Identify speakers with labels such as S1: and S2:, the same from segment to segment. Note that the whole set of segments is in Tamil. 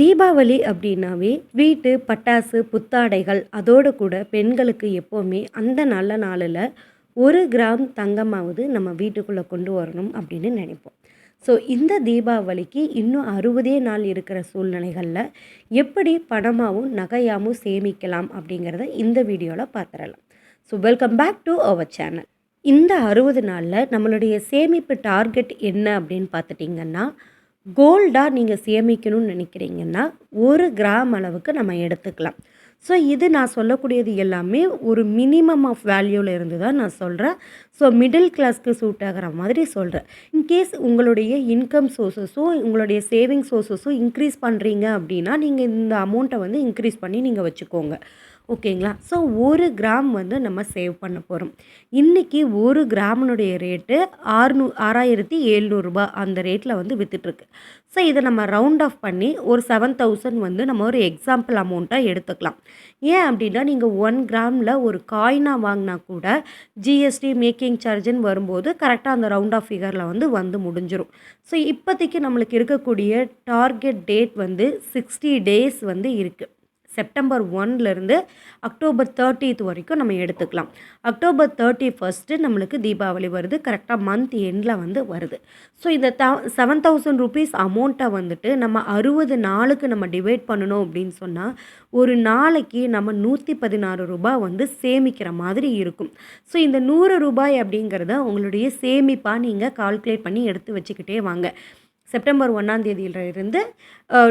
S1: தீபாவளி அப்படின்னாவே வீட்டு பட்டாசு புத்தாடைகள் அதோடு கூட பெண்களுக்கு எப்போவுமே அந்த நல்ல நாளில் ஒரு கிராம் தங்கமாவது நம்ம வீட்டுக்குள்ளே கொண்டு வரணும் அப்படின்னு நினைப்போம். ஸோ இந்த தீபாவளிக்கு இன்னும் அறுபதே நாள் இருக்கிற சூழ்நிலைகளில் எப்படி பணமாகவும் நகையாகவும் சேமிக்கலாம் அப்படிங்கிறத இந்த வீடியோவில் பார்த்துடலாம். So welcome back to our channel இந்த அறுபது நாளில் நம்மளுடைய சேமிப்பு டார்கெட் என்ன அப்படின்னு பார்த்துட்டிங்கன்னா கோல்டாக நீங்கள் சேமிக்கணும்னு நினைக்கிறீங்கன்னா ஒரு கிராம் அளவுக்கு நம்ம எடுத்துக்கலாம். ஸோ இது நான் சொல்லக்கூடியது எல்லாமே ஒரு மினிமம் ஆஃப் வேல்யூவில் இருந்து தான் நான் சொல்கிறேன் ஸோ மிடில் கிளாஸ்க்கு சூட் ஆகிற மாதிரி சொல்கிறேன் இன்கேஸ் உங்களுடைய இன்கம் சோர்ஸஸும் உங்களுடைய சேவிங் சோர்ஸஸும் இன்க்ரீஸ் பண்ணுறீங்க அப்படின்னா நீங்கள் இந்த அமௌண்ட்டை வந்து இன்க்ரீஸ் பண்ணி நீங்கள் வச்சுக்கோங்க. ஓகேங்களா? ஸோ ஒரு கிராம் வந்து நம்ம சேவ் பண்ண போகிறோம் இன்றைக்கி ஒரு கிராமினுடைய ரேட்டு ஆறுநூ ஆறாயிரத்தி எழுநூறுபா அந்த ரேட்டில் வந்து விற்றுட்ருக்கு ஸோ இதை நம்ம ரவுண்ட் ஆஃப் பண்ணி ஒரு செவன் தௌசண்ட் வந்து நம்ம ஒரு எக்ஸாம்பிள் அமௌண்ட்டாக எடுத்துக்கலாம். ஏன் அப்படின்னா நீங்கள் ஒன் கிராமில் ஒரு காயினாக வாங்கினா கூட ஜிஎஸ்டி மேக்கிங் சார்ஜுன்னு வரும்போது கரெக்டாக அந்த ரவுண்ட் ஆஃப் ஃபிகரில் வந்து வந்து முடிஞ்சிடும் ஸோ இப்போதைக்கு நம்மளுக்கு இருக்கக்கூடிய டார்கெட் டேட் வந்து சிக்ஸ்டி டேஸ் வந்து இருக்குது செப்டம்பர் ஒன்லேருந்து அக்டோபர் தேர்ட்டித் வரைக்கும் நம்ம எடுத்துக்கலாம். அக்டோபர் தேர்ட்டி ஃபஸ்ட்டு நம்மளுக்கு தீபாவளி வருது. கரெக்டாக மந்த் எண்டில் வந்து வருது. ஸோ இந்த த செவன் தௌசண்ட் ருபீஸ் அமௌண்ட்டை வந்துட்டு நம்ம அறுபது நாளுக்கு நம்ம டிவைட் பண்ணணும் அப்படின்னு சொன்னால் ஒரு நாளைக்கு நம்ம நூற்றி பதினாறு ரூபாய் வந்து சேமிக்கிற மாதிரி இருக்கும். ஸோ இந்த நூறு ரூபாய் அப்படிங்கிறத உங்களுடைய சேமிப்பாக நீங்கள் கால்குலேட் பண்ணி எடுத்து வச்சுக்கிட்டே வாங்க. செப்டம்பர் ஒன்றாம் தேதியிலிருந்து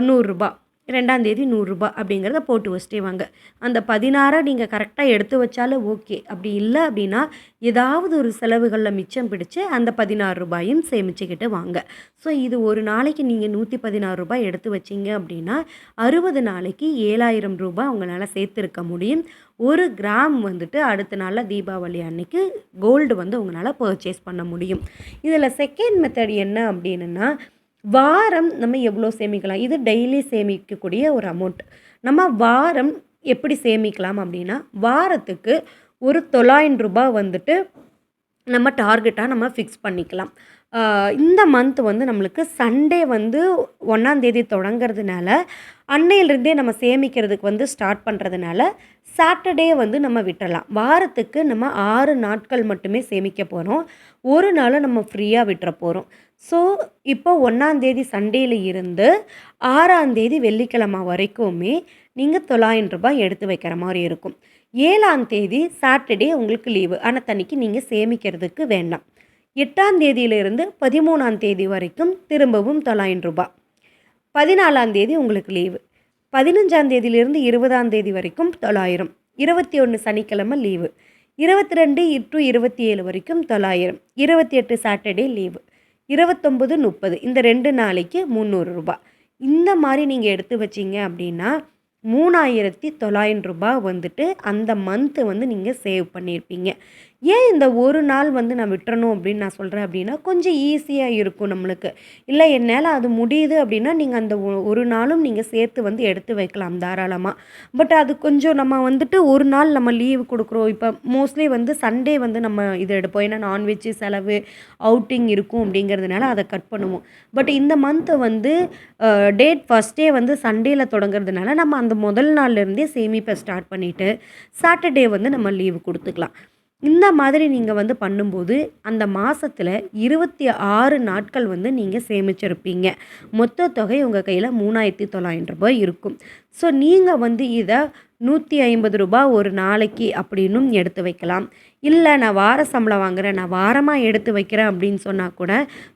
S1: நூறுரூபா ரெண்டாம் தேதி நூறுரூபா அப்படிங்கிறத போட்டு வச்சுட்டே வாங்க அந்த பதினாறை நீங்கள் கரெக்டாக எடுத்து வச்சாலும் ஓகே. அப்படி இல்லை அப்படின்னா ஏதாவது ஒரு செலவுகளில் மிச்சம் பிடிச்சு அந்த பதினாறு ரூபாயும் சேமிச்சுக்கிட்டு வாங்க. ஸோ இது ஒரு நாளைக்கு நீங்கள் நூற்றி பதினாறு ரூபாய் எடுத்து வச்சிங்க அப்படின்னா அறுபது நாளைக்கு ஏழாயிரம் ரூபாய் உங்களால் சேர்த்துருக்க முடியும். ஒரு கிராம் வந்துட்டு அடுத்த நாளில் தீபாவளி அன்னைக்கு கோல்டு வந்து உங்களால் பர்ச்சேஸ் பண்ண முடியும். இதில் செகண்ட் மெத்தட் என்ன அப்படின்னா வாரம் நம்ம எவ்வளோ சேமிக்கலாம்? இது டெய்லி சேமிக்கக்கூடிய ஒரு அமௌண்ட் நம்ம வாரம் எப்படி சேமிக்கலாம் அப்படின்னா வாரத்துக்கு ஒரு தொள்ளாயிரம் ரூபாய் வந்துட்டு நம்ம டார்கெட்டாக நம்ம ஃபிக்ஸ் பண்ணிக்கலாம். இந்த மந்த் வந்து நம்மளுக்கு சண்டே வந்து ஒன்றாந்தேதி தொடங்கிறதுனால அன்னையிலிருந்தே நம்ம சேமிக்கிறதுக்கு வந்து ஸ்டார்ட் பண்ணுறதுனால சாட்டர்டே வந்து நம்ம விட்டுறலாம். வாரத்துக்கு நம்ம ஆறு நாட்கள் மட்டுமே சேமிக்க போகிறோம் ஒரு நாளை நம்ம ஃப்ரீயாக விட்டுற போகிறோம் ஸோ இப்போ ஒன்றாந்தேதி சண்டேயில் இருந்து ஆறாந்தேதி வெள்ளிக்கிழமை வரைக்குமே நீங்கள் தொள்ளாயிரம் ரூபாய் எடுத்து வைக்கிற மாதிரி இருக்கும். ஏழாம் தேதி சாட்டர்டே உங்களுக்கு லீவு ஆனால் தனிக்கு நீங்கள் சேமிக்கிறதுக்கு வேண்டாம். எட்டாம் தேதியிலிருந்து பதிமூணாம் தேதி வரைக்கும் திரும்பவும் தொள்ளாயிரம் ரூபாய். பதினாலாம் தேதி உங்களுக்கு லீவு பதினஞ்சாம் தேதியிலிருந்து இருபதாம் தேதி வரைக்கும் தொள்ளாயிரம். இருபத்தி ஒன்று சனிக்கிழமை லீவு இருபத்தி ரெண்டு டு இருபத்தி ஏழு வரைக்கும் தொள்ளாயிரம். இருபத்தி எட்டு சாட்டர்டே லீவு இருபத்தொம்பது முப்பது. இந்த ரெண்டு நாளைக்கு முந்நூறு ரூபாய். இந்த மாதிரி நீங்கள் எடுத்து வச்சிங்க அப்படின்னா மூணாயிரத்தி தொள்ளாயிரம் ரூபாய் வந்துட்டு அந்த மந்த்து வந்து நீங்கள் சேவ் பண்ணியிருப்பீங்க. ஏன் இந்த ஒரு நாள் வந்து நான் விட்டுறணும் அப்படின்னு நான் சொல்கிறேன் அப்படின்னா கொஞ்சம் ஈஸியாக இருக்கும் நம்மளுக்கு. இல்லை என்னால் அது முடியுது அப்படின்னா நீங்கள் அந்த ஒரு நாளும் நீங்கள் சேர்த்து வந்து எடுத்து வைக்கலாம் தாராளமாக பட் அது கொஞ்சம் நம்ம வந்துட்டு ஒரு நாள் நம்ம லீவு கொடுக்குறோம். இப்போ மோஸ்ட்லி வந்து சண்டே வந்து நம்ம இதை எடுப்போம். ஏன்னா நான்வெஜ்ஜு செலவு அவுட்டிங் இருக்கும் அப்படிங்கிறதுனால அதை கட் பண்ணுவோம். பட் இந்த மந்த்தை வந்து டேட் ஃபஸ்ட்டே வந்து சண்டேயில் தொடங்குறதுனால நம்ம அந்த முதல் நாள்லேருந்தே சேமிப்பை ஸ்டார்ட் பண்ணிவிட்டு சாட்டர்டே வந்து நம்ம லீவு கொடுத்துக்கலாம். இந்த மாதிரி நீங்கள் வந்து பண்ணும்போது அந்த மாதத்தில் இருபத்தி ஆறு நாட்கள் வந்து நீங்கள் சேமிச்சிருப்பீங்க. மொத்த தொகை உங்கள் கையில் மூணாயிரத்தி தொள்ளாயிரம் ரூபாய் இருக்கும். ஸோ நீங்கள் வந்து இதை நூற்றி ஐம்பது ரூபா ஒரு நாளைக்கு அப்படின்னும் எடுத்து வைக்கலாம். இல்லை நான் வார சம்பளம் வாங்குகிறேன் நான் வாரமாக எடுத்து வைக்கிறேன் அப்படின்னு சொன்னால் கூட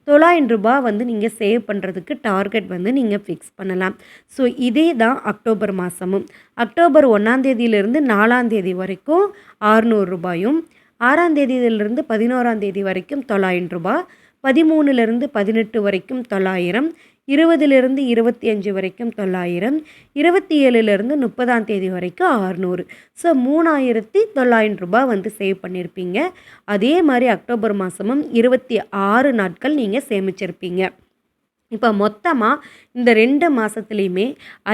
S1: தொள்ளாயிரம் ரூபாய் வந்து நீங்கள் சேவ் பண்ணுறதுக்கு டார்கெட் வந்து நீங்கள் ஃபிக்ஸ் பண்ணலாம். ஸோ இதே தான் அக்டோபர் மாதமும் அக்டோபர் ஒன்றாந்தேதியிலிருந்து நாலாந்தேதி வரைக்கும் ஆறுநூறு ரூபாயும் ஆறாம் தேதியிலிருந்து பதினோராம் தேதி வரைக்கும் தொள்ளாயிரம் ரூபாய் பதிமூணுலேருந்து பதினெட்டு வரைக்கும் தொள்ளாயிரம் இருபதுலேருந்து இருபத்தி அஞ்சு வரைக்கும் தொள்ளாயிரம் இருபத்தி ஏழுலேருந்து முப்பதாம் தேதி வரைக்கும் ஆறுநூறு ஸோ மூணாயிரத்தி தொள்ளாயிரம் ரூபாய் வந்து சேவ் பண்ணியிருப்பீங்க அதே மாதிரி அக்டோபர் மாதமும் இருபத்தி ஆறு நாட்கள் நீங்கள் சேமிச்சிருப்பீங்க. இப்போ மொத்தமாக இந்த ரெண்டு மாதத்துலேயுமே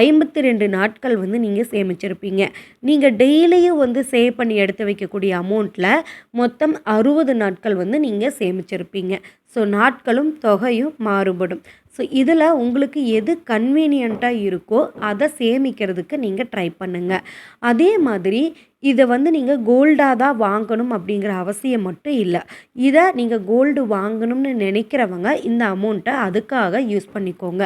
S1: ஐம்பத்தி ரெண்டு நாட்கள் வந்து நீங்கள் சேமிச்சிருப்பீங்க. நீங்கள் டெய்லியும் வந்து சேவ் பண்ணி எடுத்து வைக்கக்கூடிய அமௌண்ட்டில் மொத்தம் அறுபது நாட்கள் வந்து நீங்கள் சேமிச்சிருப்பீங்க. ஸோ நாட்களும் தொகையும் மாறுபடும். ஸோ இதில் உங்களுக்கு எது கன்வீனியண்ட்டாக இருக்கோ அதை சேமிக்கிறதுக்கு நீங்கள் ட்ரை பண்ணுங்கள் அதே மாதிரி இதை வந்து நீங்கள் கோல்டாக தான் வாங்கணும் அப்படிங்கிற அவசியம் மட்டும் இல்லை. இதை நீங்கள் கோல்டு வாங்கணும்னு நினைக்கிறவங்க இந்த அமௌண்ட்டை அதுக்காக யூஸ் பண்ணிக்கோங்க.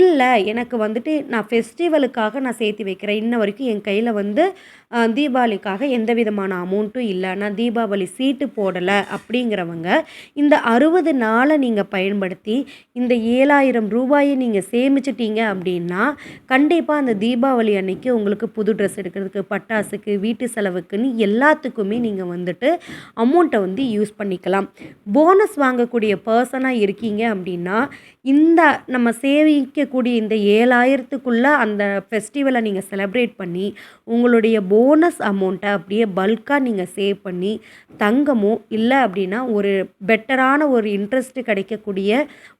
S1: இல்லை எனக்கு வந்துட்டு நான் ஃபெஸ்டிவலுக்காக நான் சேர்த்து வைக்கிறேன். இன்ன வரைக்கும் என் கையில் வந்து தீபாவளிக்காக எந்த விதமான அமௌண்ட்டும் இல்லைன்னா தீபாவளி சீட்டு போடலை அப்படிங்கிறவங்க இந்த அறுபது நாளை நீங்கள் பயன்படுத்தி இந்த ஏழாயிரம் ரூபாயை நீங்கள் சேமிச்சிட்டீங்க அப்படின்னா கண்டிப்பாக அந்த தீபாவளி அன்னைக்கு உங்களுக்கு புது ட்ரெஸ் எடுக்கிறதுக்கு பட்டாசுக்கு வீட்டு செலவுக்குன்னு எல்லாத்துக்குமே நீங்கள் வந்துட்டு அமௌண்ட்டை வந்து யூஸ் பண்ணிக்கலாம். போனஸ் வாங்கக்கூடிய பர்சனாக இருக்கீங்க அப்படின்னா இந்த நம்ம சேவிக்கக்கூடிய இந்த ஏழாயிரத்துக்குள்ளே அந்த ஃபெஸ்டிவலை நீங்கள் செலப்ரேட் பண்ணி உங்களுடைய போனஸ் அமௌண்ட்டை அப்படியே பல்காக நீங்கள் சேவ் பண்ணி தங்கமோ இல்லை அப்படின்னா ஒரு பெட்டரான ஒரு இன்ட்ரெஸ்ட் கிடைக்கக்கூடிய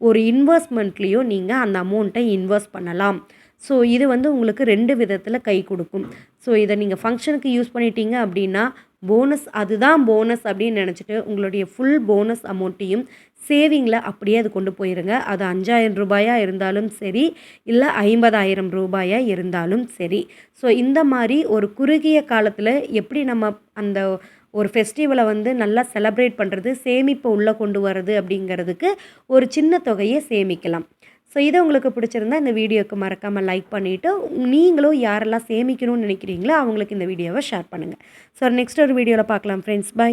S1: ஒரு இன்வெஸ்ட்மெண்ட்லேயோ நீங்கள் அந்த அமௌண்ட்டை இன்வெஸ்ட் பண்ணலாம். ஸோ இது வந்து உங்களுக்கு ரெண்டு விதத்தில் கை கொடுக்கும். ஸோ இதை நீங்கள் ஃபங்க்ஷனுக்கு யூஸ் பண்ணிட்டீங்க அப்படின்னா போனஸ் அதுதான் போனஸ் அப்படின்னு நினச்சிட்டு உங்களுடைய ஃபுல் போனஸ் அமௌண்ட்டையும் சேவிங்கில் அப்படியே அது கொண்டு போயிருங்க. அது அஞ்சாயிரம் ரூபாயாக இருந்தாலும் சரி இல்லை ஐம்பதாயிரம் ரூபாயாக இருந்தாலும் சரி. ஸோ இந்த மாதிரி ஒரு குறுகிய காலத்தில் எப்படி நம்ம அந்த ஒரு ஃபெஸ்டிவலை வந்து நல்லா செலப்ரேட் பண்ணுறது சேமிப்பை உள்ளே கொண்டு வர்றது அப்படிங்கிறதுக்கு ஒரு சின்ன தொகையை சேமிக்கலாம். ஸோ இது உங்களுக்கு பிடிச்சிருந்தா இந்த வீடியோக்கு மறக்காமல் லைக் பண்ணிவிட்டு நீங்களும் யாரெல்லாம் சேமிக்கணும்னு நினைக்கிறீங்களோ அவங்களுக்கு இந்த வீடியோவை ஷேர் பண்ணுங்கள் ஸோ நெக்ஸ்ட் ஒரு வீடியோவில் பார்க்கலாம் ஃப்ரெண்ட்ஸ் பை